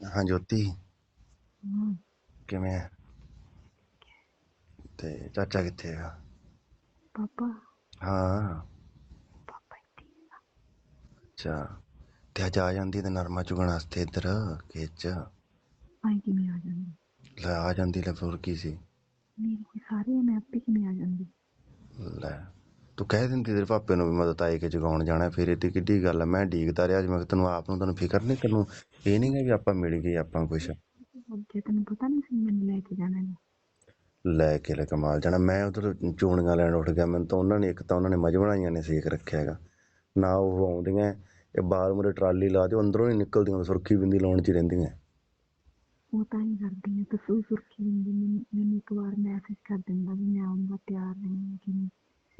ਹਾਂ। ਜੋਤੀ ਹਮ, ਕਿਵੇਂ ਤੇ ਚਾਚਾ ਕਿੱਥੇ ਹੈਗਾ ਪਾਪਾ? ਹਾਂ। ਪਾਪਾ ਇੱਥੇ ਹੀ ਆ। ਅੱਛਾ। ਤੇ ਅੱਜ ਆ ਜਾਂਦੀ ਤੇ ਨਰਮਾ ਚੁਗਣ ਵਾਸਤੇ ਇੱਧਰ ਖੇਤ ਚ। ਆਈ ਕਿਵੇਂ ਆ ਜਾਂਦੀ? ਲੈ ਆ ਜਾਂਦੀ ਲੈ ਕੀ ਸੀ? ਮੇਰੇ ਕੋਲ ਸਾਰੇ ਆ, ਮੈਂ ਆਪੇ ਕਿਵੇਂ ਆ ਜਾਂਦੀ? ਤੂੰ ਕਹਿ ਦਿੰਦੀ ਤੇਰੇ ਪਾਪੇ ਨੂੰ ਵੀ ਮੈਂ ਤਾਂ ਤਾਏ ਕੇ ਜਗਾਉਣ ਜਾਣਾ ਫਿਰ ਇਹ ਤੇ ਕਿੱਡੀ ਗੱਲ ਹੈ ਮੈਂ ਡੀਕਦਾ ਰਿਹਾ ਅੱਜ ਮੈਂ ਕਿਹਾ ਤੈਨੂੰ ਆਪ ਨੂੰ ਤੈਨੂੰ ਫਿਕਰ ਨਹੀਂ ਤੈਨੂੰ ਇਹ ਨਹੀਂ ਗਾ ਵੀ ਆਪਾਂ ਮਿਲ ਗਏ ਆਪਾਂ ਕੁਛ। ਅੱਗੇ ਤੈਨੂੰ ਪਤਾ ਨਹੀਂ ਸੀ ਮੈਨੂੰ ਲੈ ਕੇ ਜਾਣਾ ਨੇ ਲੈ ਕੇ ਲੈ ਕਮਾਲ ਜਾਣਾ ਮੈਂ ਉਧਰ ਚੂਣੀਆਂ ਲੈਣ ਉੱਠ ਗਿਆ ਮੈਨੂੰ ਤਾਂ ਉਹਨਾਂ ਨੇ ਇੱਕ ਤਾਂ ਉਹਨਾਂ ਨੇ ਬਣਾਈਆਂ ਨੇ ਸੇਕ ਰੱਖਿਆ ਹੈਗਾ। ਨਾ ਉਹ ਆਉਂਦੀਆਂ ਇਹ ਬਾਹਰ ਮੁਰੇ ਟਰਾਲੀ ਲਾ ਦਿਓ ਅੰਦਰੋਂ ਨਹੀਂ ਨਿਕਲਦੀਆਂ ਸੁਰਖੀ ਬਿੰਦੀ ਲਾਉਣ ਚ ਹੀ ਰਹਿੰਦੀਆਂ। ਉਹ ਤਾਂ ਹੀ ਕਰਦੀ ਹੈ ਤੂੰ ਸੁਰਖੀ ਹੁੰਦੀ ਮੈਨੂੰ ਇੱਕ ਵਾਰ ਮੈਸੇਜ ਕਰ ਦਿੰਦਾ ਵੀ ਮੈਂ ਆਉਂਗਾ ਤਿਆਰ ਨਹੀਂ ਹਾਂ ਕਿ ਨਹੀਂ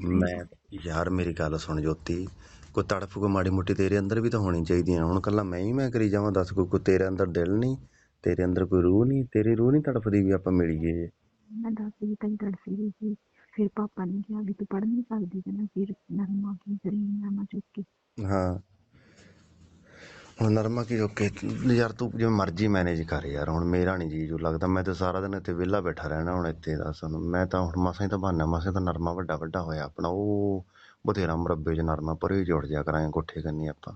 ਮੈਂ ਯਾਰ ਮੇਰੀ ਗੱਲ ਸੁਣ ਜੋਤੀ। ਕੋਈ ਤੜਫ ਕੋ ਮਾੜੀ ਮੋਟੀ ਤੇਰੇ ਅੰਦਰ ਵੀ ਤਾਂ ਹੋਣੀ ਚਾਹੀਦੀ ਹੈ ਹੁਣ ਕੱਲਾ ਮੈਂ ਹੀ ਮੈਂ ਕਰੀ ਜਾਵਾਂ ਦੱਸ ਕੋਈ ਕੋਈ ਤੇਰੇ ਅੰਦਰ ਦਿਲ ਨਹੀਂ ਤੇਰੇ ਅੰਦਰ ਕੋਈ ਰੂਹ ਨਹੀਂ ਤੇਰੀ ਰੂਹ ਨਹੀਂ ਤੜਫਦੀ ਵੀ ਆਪਾਂ ਮਿਲੀਏ। ਮੈਂ ਦੱਸ ਵੀ ਤਾਂ ਤੜਫੀ ਰਹੀ ਸੀ। ਫਿਰ ਪਾਪਾ ਨੇ ਕਿਹਾ ਵੀ ਤੂੰ ਪੜ੍ਹ ਨਹੀਂ ਸਕਦੀ ਕਹਿੰਦਾ ਫਿਰ ਨਰਮਾ ਕੀ ਕਰੀ ਨਰਮਾ ਚੁੱਕ ਕੇ। ਹਾਂ। ਨਰਮਾ ਕੀ ਓਕੇ ਯਾਰ ਤੂੰ ਜਿਵੇਂ ਮਰਜ਼ੀ ਮੈਨੇਜ ਕਰ ਯਾਰ, ਹੁਣ ਮੇਰਾ ਨਹੀਂ ਜੀ ਜੋ ਲੱਗਦਾ, ਮੈਂ ਤਾਂ ਸਾਰਾ ਦਿਨ ਇੱਥੇ ਵਿਹਲਾ ਬੈਠਾ ਰਹਿਣਾ ਹੁਣ ਇੱਥੇ ਦੱਸ ਹੁਣ ਮੈਂ ਤਾਂ ਹੁਣ ਮਸਾਂ ਹੀ ਤਾਂ ਬਹਾਨਾ, ਮਸਾਂ ਤਾਂ ਨਰਮਾ ਵੱਡਾ ਵੱਡਾ ਹੋਇਆ ਆਪਣਾ, ਉਹ ਬਥੇਰਾ ਮੁਰੱਬੇ 'ਚ ਨਰਮਾ, ਪਰੇ ਹੀ ਜੁੜ ਕਰਾਂਗੇ ਕੋਠੇ ਕੰਨੀ ਆਪਾਂ।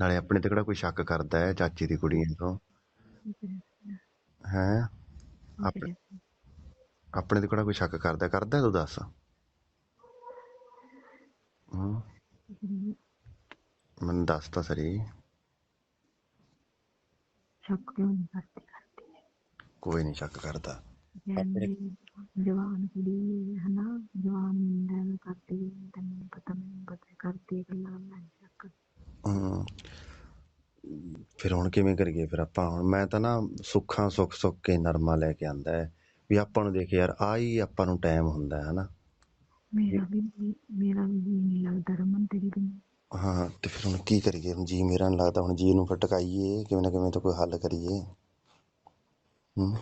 ਨਾਲੇ ਆਪਣੇ ਤੇ ਕਿਹੜਾ ਕੋਈ ਸ਼ੱਕ ਕਰਦਾ ਹੈ ਚਾਚੀ ਦੀ ਕੁੜੀਆਂ ਤੋਂ? ਕੀ ਹੈ? ਆਪਣੇ ਕਰਿਆ ਆਪਣੇ ਤੇ ਕਿਹੜਾ ਕੋਈ ਸ਼ੱਕ ਕਰਦਾ ਕਰਦਾ ਤੂੰ ਦੱਸ। ਹੂੰ। ਮੈਨੂੰ ਦੱਸ ਤਾਂ ਸਰੀ ਸ਼ੱਕ ਕਿਉਂ ਨਹੀਂ ਕਰਦੀ ਕਰਦੀ ਹੈ ਕੋਈ ਨਹੀਂ ਸ਼ੱਕ ਕਰਦਾ ਜਵਾਨ ਕੁੜੀ ਹੈ ਹਨਾ ਜਵਾਨ ਮੁੰਡਾ ਨੂੰ ਕਰਦੀ ਹੈ, ਤੈਨੂੰ ਪਤਾ ਮੈਨੂੰ ਪਤਾ ਕਰਦੀ ਹੈ ਗੱਲਾਂ ਮੈਂ ਸ਼ੱਕ ਫਿਰ ਹੁਣ ਕਿਵੇਂ ਕਰੀਏ ਫਿਰ ਆਪਾਂ ਹੁਣ ਮੈਂ ਤਾਂ ਨਾ ਸੁੱਖਾਂ ਸੁੱਖ ਸੁੱਖ ਕੇ ਨਰਮਾ ਲੈ ਕੇ ਆਂਦਾ ਹੈ ਵੀ ਆਪਾਂ ਨੂੰ ਦੇਖ ਯਾਰ ਆ ਹੀ ਆਪਾਂ ਨੂੰ ਟਾਈਮ ਹੁੰਦਾ ਹੈ ਹਨਾ ਮੇਰਾ ਵੀ ਮੇਰਾ ਵੀ ਨਹੀਂ ਲੱਗਦਾ ਰਮਨ ਤੇਰੀ ਬਿਨ ਹਾਂ ਤੇ ਫਿਰ ਹੁਣ ਕੀ ਕਰੀਏ? ਹੁਣ ਜੀ ਮੇਰਾ ਨਹੀਂ ਲੱਗਦਾ ਹੁਣ ਜੀ ਨੂੰ ਫਟਕਾਈਏ ਕਿਵੇਂ ਨਾ ਕਿਵੇਂ ਤਾਂ ਕੋਈ ਹੱਲ ਕਰੀਏ। ਹੂੰ?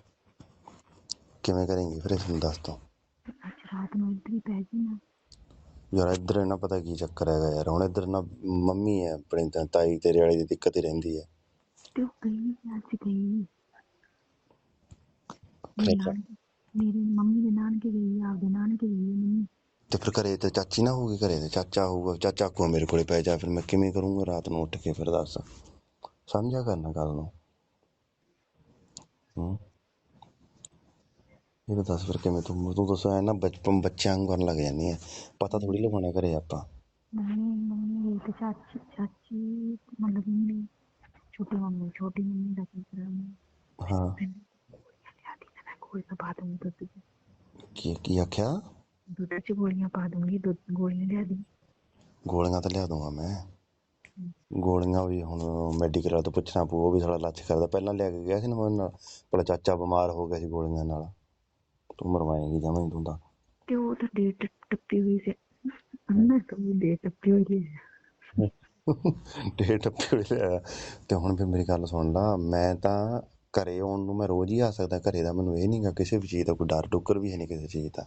ਕਿਵੇਂ ਕਰਾਂਗੇ ਫਿਰ ਇਸ ਨੂੰ ਦੱਸ ਦੋ ਅੱਜ ਰਾਤ ਨੂੰ ਇੱਧਰ ਹੀ ਪੈ ਗਈ ਨਾ ਯਾਰ ਇੱਧਰ ਨਾ ਪਤਾ ਕੀ ਚੱਕਰ ਹੈਗਾ ਯਾਰ ਹੁਣ ਇੱਧਰ ਨਾ ਮੰਮੀ ਹੈ ਆਪਣੀ ਤਾਂ ਤਾਈ ਤੇਰੇ ਵਾਲੀ ਦੀ ਦਿੱਕਤ ਹੀ ਰਹਿੰਦੀ ਹੈ। ਤੇ ਉਹ ਗਈ ਨੀ, ਅੱਜ ਗਈ ਨੀ। ਫਿਰ ਮੇਰੇ ਅੱਛਾ। ਨਾਨਕੇ ਮੇਰੀ ਮੰਮੀ ਦੇ ਨਾਨਕੇ ਗਈ ਆਪਦੇ ਨਾਨਕੇ ਗਈ ਹੈ ਮੰਮੀ। ਤੇ ਫਿਰ ਘਰੇ ਤੇ ਚਾਚੀ ਨਾ ਹੋਊਗੀ ਘਰੇ ਤੇ ਚਾਚਾ ਹੋਊਗਾ ਚਾਚਾ ਕੋ ਮੇਰੇ ਕੋਲੇ ਪੈ ਜਾ ਫਿਰ ਮੈਂ ਕਿਵੇਂ ਕਰੂੰਗਾ ਰਾਤ ਨੂੰ ਉੱਠ ਕੇ ਫਿਰ ਦੱਸ। ਸਮਝਿਆ ਕਰਨਾ ਗੱਲ ਨੂੰ? ਹੂੰ। ਇਹ ਦੱਸ ਫਿਰ ਕਿਵੇਂ ਤੂੰ ਤੂੰ ਦੱਸ ਐ ਨਾ ਬਚਪਨ ਬੱਚਿਆਂ ਨੂੰ ਕਰਨ ਲੱਗ ਜਾਂਦੀ ਹੈ ਪਤਾ ਥੋੜੀ ਲਗਾਉਣਾ ਘਰੇ ਆਪਾਂ। ਮੰਮੀ ਮੰਮੀ ਗਈ ਤੇ ਚਾਚੀ ਚਾਚੀ ਮਤਲਬ ਮੰਮੀ ਛੋਟੀ ਮੰਮੀ ਛੋਟੀ ਮੰਮੀ ਦਾ ਕੀ ਕਰਾਂ ਹਾਂ। ਲਿਆਦੀ ਤੇ ਮੈਂ ਕੋਈ ਨਾ ਪਾ ਦੂੰਗੀ ਦੁੱਧ ਚ ਕੀ ਕੀ ਆਖਿਆ? ਦੁੱਧ ਚ ਗੋਲੀਆਂ ਪਾ ਦੂੰਗੀ ਦੁੱਧ ਗੋਲੀਆਂ ਲਿਆਦੀ ਗੋਲੀਆਂ ਤਾਂ ਲਿਆ ਦੂੰਗਾ ਮੈਂ। ਗੋਲੀਆਂ ਵੀ ਹੁਣ ਮੈਡੀਕਲ ਵਾਲਾ ਤੋਂ ਪੁੱਛਣਾ ਪਊ ਉਹ ਵੀ ਸਾਲਾ ਲੱਛ ਕਰਦਾ। ਪਹਿਲਾਂ ਲਿਆ ਕੇ ਗਿਆ ਸੀ ਨਾ ਮੇਰੇ ਨਾਲ ਭਲਾ ਚਾਚਾ ਬਿਮਾਰ ਹੋ ਗਿਆ ਸੀ ਗੋਲੀਆਂ ਨਾਲ। ਤੂੰ ਮਰਵਾਏਂਗੀ ਜਮਾਂ ਹੀ ਤੂੰ ਤਾਂ। ਤੇ ਉਹ ਤਾਂ ਡੇਟ ਟੱਪੀ ਹੋਈ ਸੀ। ਅੰਨਾ ਤੋਂ ਡੇਟ ਟੱਪੀ ਹੋਈ ਸੀ। ਡੇਟ ਟੱਪੀ ਹੋਈ ਲਿਆ ਤੇ ਹੁਣ ਫਿਰ ਮੇਰੀ ਗੱਲ ਸੁਣ ਲਾ ਮੈਂ ਤਾਂ ਘਰੇ ਆਉਣ ਨੂੰ ਮੈਂ ਰੋਜ਼ ਹੀ ਆ ਸਕਦਾ ਘਰੇ ਦਾ ਮੈਨੂੰ ਇਹ ਨਹੀਂਗਾ ਕਿਸੇ ਵੀ ਚੀਜ਼ ਦਾ ਕੋਈ ਡਰ ਡੁੱਕਰ ਵੀ ਹੈ ਨਹੀਂ ਕਿਸੇ ਚੀਜ਼ ਦਾ।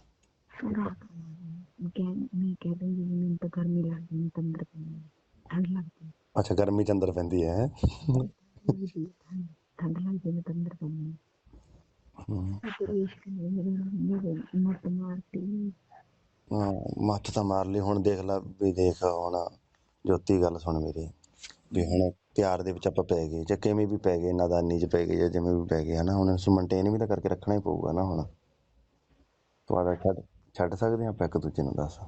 ਮੈਂ ਕਹਿ ਦੂੰਗੀ ਵੀ ਮੈਨੂੰ ਤਾਂ ਗਰਮੀ ਲੱਗਦੀ ਮੈਨੂੰ ਤਾਂ ਅੰਦਰ ਪੈਂਦੀ ਹੈ। ਠੰਡ ਲੱਗਦੀ ਹੈ। ਅੱਛਾ ਗਰਮੀ ਚ ਅੰਦਰ ਪੈਂਦੀ ਹੈ। ਠੰਡ ਲੱਗਦੀ ਤਾਂ ਅੰਦਰ ਪੈਂਦੀ ਮੱਤ ਮਾਰਤੀ ਹਾਂ। ਮੱਥ ਤਾਂ ਮਾਰ ਲਈ। ਹੁਣ ਦੇਖ ਲੈ ਵੀ ਦੇਖ ਹੁਣ ਜੋਤੀ ਗੱਲ ਸੁਣ ਮੇਰੀ। ਵੀ ਹੁਣ ਪਿਆਰ ਦੇ ਵਿੱਚ ਆਪਾਂ ਪੈ ਗਏ ਜਾਂ ਕਿਵੇਂ ਵੀ ਪੈ ਗਏ ਨਾਦਾਨੀ ਚ ਪੈ ਗਏ ਜਾਂ ਜਿਵੇਂ ਵੀ ਪੈ ਗਏ ਹਨਾ? ਹੁਣ ਇਸ ਮੇਨਟੇਨ ਵੀ ਤਾਂ ਕਰਕੇ ਰੱਖਣਾ ਹੀ ਪਊਗਾ ਨਾ ਹੁਣ। ਤੂੰ ਆਦਾ ਛੱਡ ਛੱਡ ਸਕਦੇ ਹਾਂ ਆਪਾਂ ਇੱਕ ਦੂਜੇ ਨੂੰ ਦੱਸ?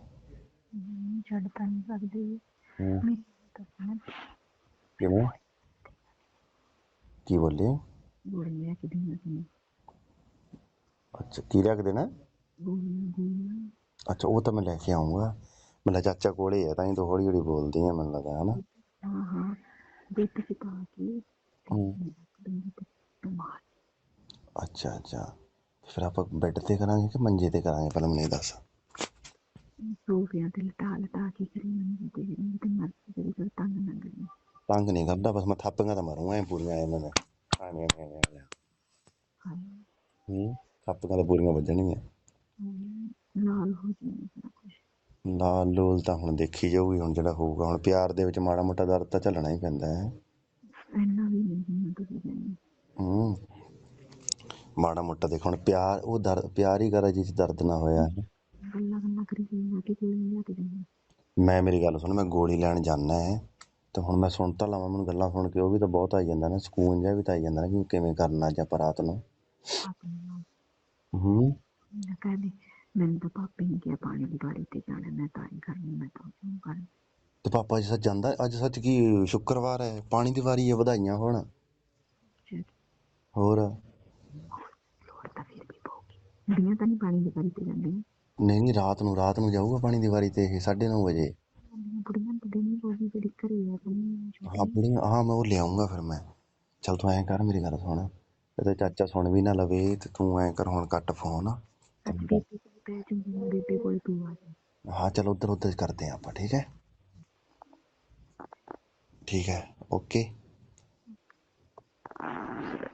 ਨਹੀਂ ਛੱਡ ਤਾਂ ਨਹੀਂ ਸਕਦੀ। ਹਮ, ਮੇਰੀ ਤਾਂ ਨਾ ਕਿਵੇਂ ਕੀ ਬੋਲੇ? ਗੋਲੀਆਂ ਸੀ। ਅੱਛਾ ਕੀ ਕੇ ਦੇਣਾ ਗੋਲੀਆਂ ਗੋਲੀਆਂ। ਅੱਛਾ ਉਹ ਤਾਂ ਮੈਂ ਲੈ ਕੇ ਆਉਂਗਾ ਮੇਰਾ ਚਾਚਾ ਕੋਲੇ ਹੈ ਤਾਂ ਹੀ ਤਾਂ ਹੌਲੀ ਹੌਲੀ ਬੋਲਦੀ ਹੈ ਮੈਨੂੰ ਲੱਗਦਾ ਹੈ ਹਾਂ ਹਾਂ। ਚ ਪਾ ਕੇ ਰੱਖ ਦੂੰਗੀ ਤੇ ਮਾਰ ਅੱਛਾ ਅੱਛਾ। ਫਿਰ ਆਪਾਂ ਬੈੱਡ ਤੇ ਕਰਾਂਗੇ ਕਿ ਮੰਜੇ ਤੇ ਕਰਾਂਗੇ? ਪਹਿਲਾਂ ਮੈਨੂੰ ਇਹ ਦੱਸ। ਸੋਫਿਆਂ ਤੇ ਲਟਾ ਲਟਾ ਕੇ ਕਰੀ ਮੰਜੀ ਤੇ ਕਰੀ ਤੇ ਮਰ ਕਰੀ ਫਿਰ ਤੰਗ ਨਾ ਕਰੀ। ਤੰਗ ਨਹੀਂ ਕਰਦਾ ਬਸ ਮੈਂ ਥਾਪੀਆਂ ਤਾਂ ਮਾਰੂੰਗਾ ਐ ਪੂਰੀਆਂ ਇਹਨਾਂ ਨੇ ਐਵੇਂ ਐਵੇਂ ਐਵੇਂ ਐਵੇਂ ਹਾਏ। ਹੂੰ ਥਾਪੀਆਂ ਤਾਂ ਪੂਰੀਆਂ ਵੱਜਣਗੀਆਂ। ਲਾਲ ਹੋ ਸਾਰਾ ਕੁਛ। ਲਾਲ ਲੋਲ ਤਾਂ ਹੁਣ ਦੇਖੀ ਜਾਊਗੀ ਹੁਣ ਜਿਹੜਾ ਹੋਊਗਾ ਹੁਣ ਪਿਆਰ ਦੇ ਵਿੱਚ ਮਾੜਾ ਮੋਟਾ ਦਰਦ ਤਾਂ ਝੱਲਣਾ ਹੀ ਪੈਂਦਾ ਹੈ। ਇੰਨਾ ਵੀ ਨਹੀਂ ਹੁੰਦਾ ਤੁਸੀਂ ਕਹਿੰਦੇ ਮਾੜਾ ਮੋਟਾ ਦੇਖ ਹੁਣ ਪਿਆਰ ਉਹ ਦਰ ਪਿਆਰ ਹੀ ਕਰਾ ਜਿਸ ਦਰਦ ਨਾ ਹੋਇਆ ਗੱਲਾਂ ਗੱਲਾਂ ਕਰੀ ਜਾਂਦੀਆਂ ਕਿ ਕੋਈ ਨਹੀਂ ਲਿਆ ਕੇ ਦਿੰਦੀ ਮੈਂ ਮੇਰੀ ਗੱਲ ਸੁਣ ਮੈਂ ਗੋਲੀ ਲੈਣ ਜਾਣਾ ਹੈ ਤੇ ਹੁਣ ਮੈਂ ਸੁਣ ਤਾਂ ਲਵਾਂ ਮੈਨੂੰ ਗੱਲਾਂ ਸੁਣ ਕੇ ਉਹ ਵੀ ਤਾਂ ਬਹੁਤ ਆਈ ਜਾਂਦਾ ਨਾ ਸਕੂਨ ਜਿਹਾ ਵੀ ਤਾਂ ਆਈ ਜਾਂਦਾ ਨਾ ਕਿ ਕਿਵੇਂ ਕਰਨਾ ਜਾਂ ਆਪਾਂ ਰਾਤ ਨੂੰ। ਆਪਣੇ ਨਾਲ ਹੂੰ। ਮੈਂ ਕਹਿੰਦੀ ਮੈਨੂੰ ਤਾਂ ਪਾਪੇ ਨੇ ਕਿਹਾ ਪਾਣੀ ਦੀ ਵਾਰੀ ਤੇ ਜਾਣਾ ਮੈਂ ਤਾਂ ਹੀ ਕਰਨੀ ਮੈਂ ਤਾਂ ਕਿਉਂ ਕਰਨੀ? ਤੇ ਪਾਪਾ ਜੀ ਸੱਚ ਜਾਂਦਾ ਅੱਜ ਸੱਚ ਕੀ ਸ਼ੁੱਕਰਵਾਰ ਹੈ ਪਾਣੀ ਦੀ ਵਾਰੀ ਹੈ ਵਧਾਈਆਂ ਹੋਣ। ਹੋਰ? ਪਊਗੀ ਕੁੜੀਆਂ ਤਾਂ ਨਹੀਂ ਪਾਣੀ ਦੀ ਵਾਰੀ ਤੇ ਜਾਂਦੀਆਂ। ਨਹੀਂ ਨਹੀਂ ਰਾਤ ਨੂੰ ਰਾਤ ਨੂੰ ਜਾਊਗਾ ਪਾਣੀ ਦੀ ਵਾਰੀ ਤੇ ਇਹ 9:30 ਵਜੇ। ਜਾਂਦੀਆਂ ਕੁੜੀਆਂ ਤਾਂ ਦਿਨ ਹੀ ਰੋਜੀ ਜਿਹੜੀ ਘਰੇ ਆ ਕੋਈ ਹਾਂ ਬੁੜੀ ਹਾਂ ਮੈਂ ਉਹ ਲਿਆਉਂਗਾ ਫਿਰ ਮੈਂ। ਚੱਲ ਤੂੰ ਐਂ ਕਰ ਮੇਰੀ ਗੱਲ ਸੁਣ। ਤੇ ਚਾਚਾ ਸੁਣ ਵੀ ਨਾ ਲਵੇ ਤੇ ਤੂੰ ਐਂ ਕਰ ਹੁਣ ਕੱਟ ਫੋਨ। ਅੱਜ ਬੀਬੀ ਕੋਲ ਪੈ ਜੂਗੀ ਬੀਬੀ ਕੋਲ ਤੂੰ ਆ ਜਾ। ਹਾਂ ਚਲ ਉਧਰ ਉਧਰ ਕਰਦੇ ਹਾਂ ਆਪਾਂ ਠੀਕ ਹੈ? ਠੀਕ ਹੈ ਓਕੇ।